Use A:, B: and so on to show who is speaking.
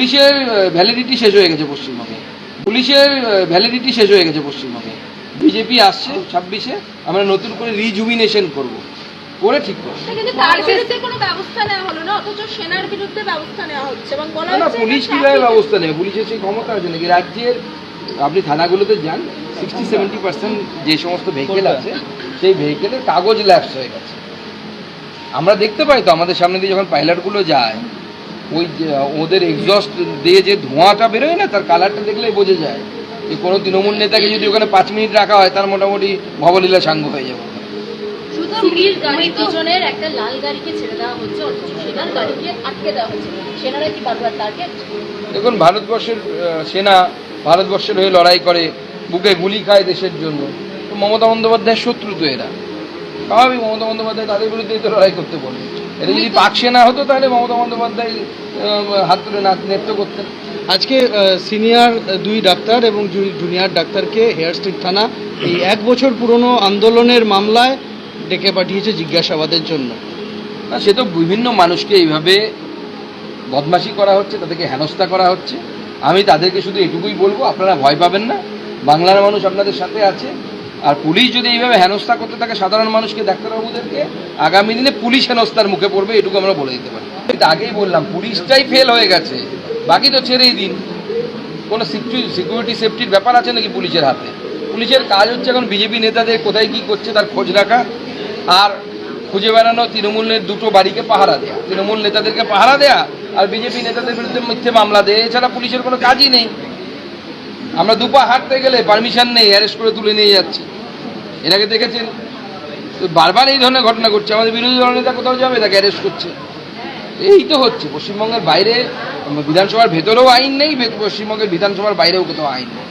A: পুলিশের ভ্যালিডিটি শেষ হয়ে গেছে পশ্চিমবঙ্গে। পুলিশের ভ্যালিডিটি শেষ হয়ে গেছে পশ্চিমবঙ্গে। বিজেপি আসছে ছাব্বিশে আমরা নতুন করে রিজুমিনেশন করব। করে ঠিক করব।
B: কিন্তু তার বিরুদ্ধে কোনো ব্যবস্থা নেওয়া হলো না অথচ সেনার বিরুদ্ধে ব্যবস্থা নেওয়া হচ্ছে। এবং বলা
A: না না
B: হচ্ছে
A: পুলিশ কীভাবে ব্যবস্থা নেবে? পুলিশের সেই ক্ষমতা আছে নাকি? রাজ্যের আপনি থানাগুলোতে যান সিক্সটি সেভেন্টি পার্সেন্ট যে সমস্ত ভেহিকেল আছে সেই ভেহিকেলের কাগজ ল্যাপস হয়ে গেছে। আমরা দেখতে পাই তো আমাদের সামনে দিয়ে যখন পাইলটগুলো যায় ওই যে ওদের এক্সস্ট দিয়ে যে ধোঁয়াটা বেরোয় না তার কালারটা দেখলেই বোঝা যায় যে কোনো তৃণমূল নেতাকে যদি ওখানে পাঁচ মিনিট রাখা হয় তার মোটামুটি ভবলীলা সাঙ্গ হয়ে যাবে।
C: শুধু সিভিল গাড়ি একটা লাল গাড়িকে ছেড়ে দেওয়া হচ্ছে সেনার গাড়িকে আটকে দেওয়া হচ্ছে। সেনারা কি বারবার টার্গেট
A: দেখুন ভারতবর্ষের সেনা ভারতবর্ষের হয়ে লড়াই করে বুকে গুলি খায় দেশের জন্য। তো মমতা বন্দ্যোপাধ্যায়ের শত্রু তো এরা। স্বাভাবিক মমতা বন্দ্যোপাধ্যায় তাদের বিরুদ্ধেই তো লড়াই করতে বলে এটা যদি পাক সেনা হতো তাহলে মমতা বন্দ্যোপাধ্যায় হাত তুলে নাচ নৃত্য করতেন।
D: আজকে সিনিয়র দুই ডাক্তার এবং জুনিয়র ডাক্তারকে হেয়ার স্ট্রিট থানা এই এক বছর পুরনো আন্দোলনের মামলায় ডেকে পাঠিয়েছে জিজ্ঞাসাবাদের জন্য।
A: না সে তো বিভিন্ন মানুষকে এইভাবে বদমাশি করা হচ্ছে তাদেরকে হেনস্থা করা হচ্ছে। আমি তাদেরকে শুধু এটুকুই বলব আপনারা ভয় পাবেন না। বাংলার মানুষ আপনাদের সাথে আছে। আর পুলিশ যদি এইভাবে হেনস্থা করতে থাকে সাধারণ মানুষকে, ডাক্তারবাবুদেরকে, আগামী দিনে পুলিশ হেনস্থার মুখে পড়বে, এটুকু আমরা বলে দিতে পারি। আগেই বললাম, পুলিশটাই ফেল হয়ে গেছে। বাকি তো ছেড়েই দিন। কোনো সিকিউরিটি সেফটির ব্যাপার আছে নাকি পুলিশের হাতে? পুলিশের কাজ হচ্ছে এখন বিজেপি নেতাদের কোথায় কি করছে তার খোঁজ রাখা আর খুঁজে বেড়ানো তৃণমূলের দুটো বাড়িকে পাহারা দেয়া। তৃণমূল নেতাদেরকে পাহারা দেয়া আর বিজেপি নেতাদের বিরুদ্ধে মিথ্যে মামলা দেয়, এছাড়া পুলিশের কোনো কাজই নেই। আমরা দুপা হাঁটতে গেলে পারমিশন নেই অ্যারেস্ট করে তুলে নিয়ে যাচ্ছে। এর আগে দেখেছেন? বারবার এই ধরনের ঘটনা ঘটছে। আমাদের বিরোধী দল নেতা কোথাও যাবে? তাকে অ্যারেস্ট করছে। এই তো হচ্ছে। পশ্চিমবঙ্গের বাইরে, বিধানসভার ভেতরেও আইন নেই, পশ্চিমবঙ্গের বিধানসভার বাইরেও কোথাও আইন নেই।